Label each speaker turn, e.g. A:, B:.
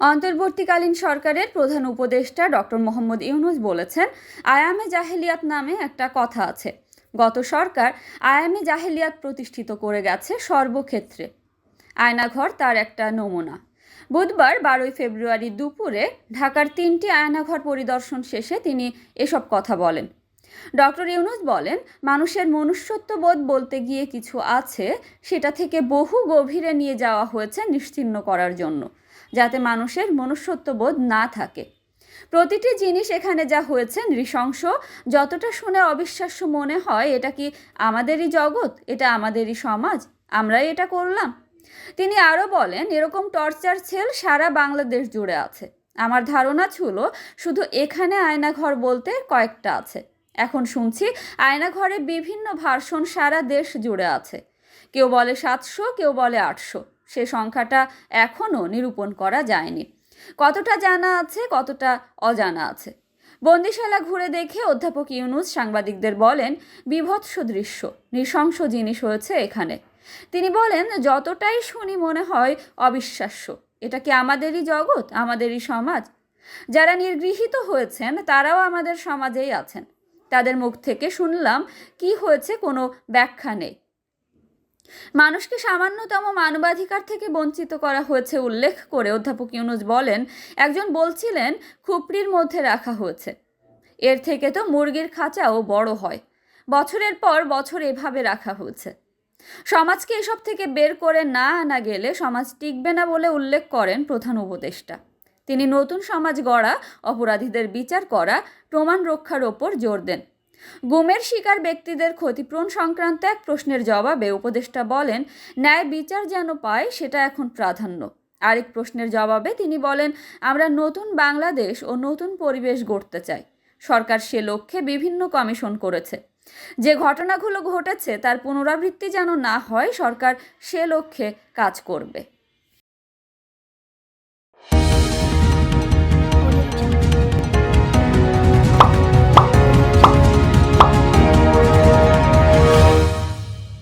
A: অন্তর্বর্তীকালীন সরকারের প্রধান উপদেষ্টা ডক্টর মোহাম্মদ ইউনুস বলেছেন, আয়ামে জাহেলিয়াত নামে একটা কথা আছে। গত সরকার আয়ামে জাহেলিয়াত প্রতিষ্ঠিত করে গেছে সর্বক্ষেত্রে। আয়নাঘর তার একটা নমুনা। বুধবার বারোই ফেব্রুয়ারি দুপুরে ঢাকার তিনটি আয়নাঘর পরিদর্শন শেষে তিনি এসব কথা বলেন। ডক্টর ইউনুস বলেন, মানুষের মনুষ্যত্ববোধ বলতে গিয়ে কিছু আছে, সেটা থেকে বহু গভীরে নিয়ে যাওয়া হয়েছে নিশ্চিহ্ন করার জন্য, যাতে মানুষের মনুষ্যত্ববোধ না থাকে। প্রতিটি জিনিস এখানে যা হয়েছে নৃশংস, যতটা শুনে অবিশ্বাস্য মনে হয়, এটা কি আমাদেরই জগৎ? এটা আমাদেরই সমাজ? আমরাই এটা করলাম। তিনি আরও বলেন, এরকম টর্চার সেল সারা বাংলাদেশ জুড়ে আছে। আমার ধারণা ছিল, শুধু এখানে আয়নাঘর বলতে কয়েকটা আছে। এখন শুনছি আয়নাঘরে বিভিন্ন ভার্সন সারা দেশ জুড়ে আছে। কেউ বলে সাতশো, কেউ বলে আটশো। সে সংখ্যাটা এখনও নিরূপণ করা যায়নি। কতটা জানা আছে, কতটা অজানা আছে? বন্দিশালা ঘুরে দেখে অধ্যাপক ইউনুস সাংবাদিকদের বলেন, বিভৎস দৃশ্য, নৃশংস জিনিস হয়েছে এখানে। তিনি বলেন, যতটাই শুনি মনে হয় অবিশ্বাস্য। এটা কি আমাদেরই জগৎ, আমাদেরই সমাজ? যারা নির্গৃহীত হয়েছেন, তারাও আমাদের সমাজেই আছেন। তাদের মুখ থেকে শুনলাম কি হয়েছে কোনো ব্যাখ্যা নেই। মানুষকে সামান্যতম মানবাধিকার থেকে বঞ্চিত করা হয়েছে উল্লেখ করে অধ্যাপক ইউনুস বলেন, একজন বলছিলেন খুপড়ির মধ্যে রাখা হয়েছে। এর থেকে তো মুরগির খাঁচাও বড় হয়। বছরের পর বছর এভাবে রাখা হয়েছে। সমাজকে এসব থেকে বের করে না আনা গেলে সমাজ টিকবে না বলে উল্লেখ করেন প্রধান উপদেষ্টা। তিনি নতুন সমাজ গড়া, অপরাধীদের বিচার করা, প্রমাণ রক্ষার ওপর জোর দেন। গুমের শিকার ব্যক্তিদের ক্ষতিপূরণ সংক্রান্ত এক প্রশ্নের জবাবে উপদেষ্টা বলেন, ন্যায় বিচার যেন পায়, সেটা এখন প্রাধান্য। আরেক প্রশ্নের জবাবে তিনি বলেন, আমরা নতুন বাংলাদেশ ও নতুন পরিবেশ গড়তে চাই। সরকার সে লক্ষ্যে বিভিন্ন কমিশন করেছে। যে ঘটনাগুলো ঘটেছে, তার পুনরাবৃত্তি যেন না হয়, সরকার সে লক্ষ্যে কাজ করবে।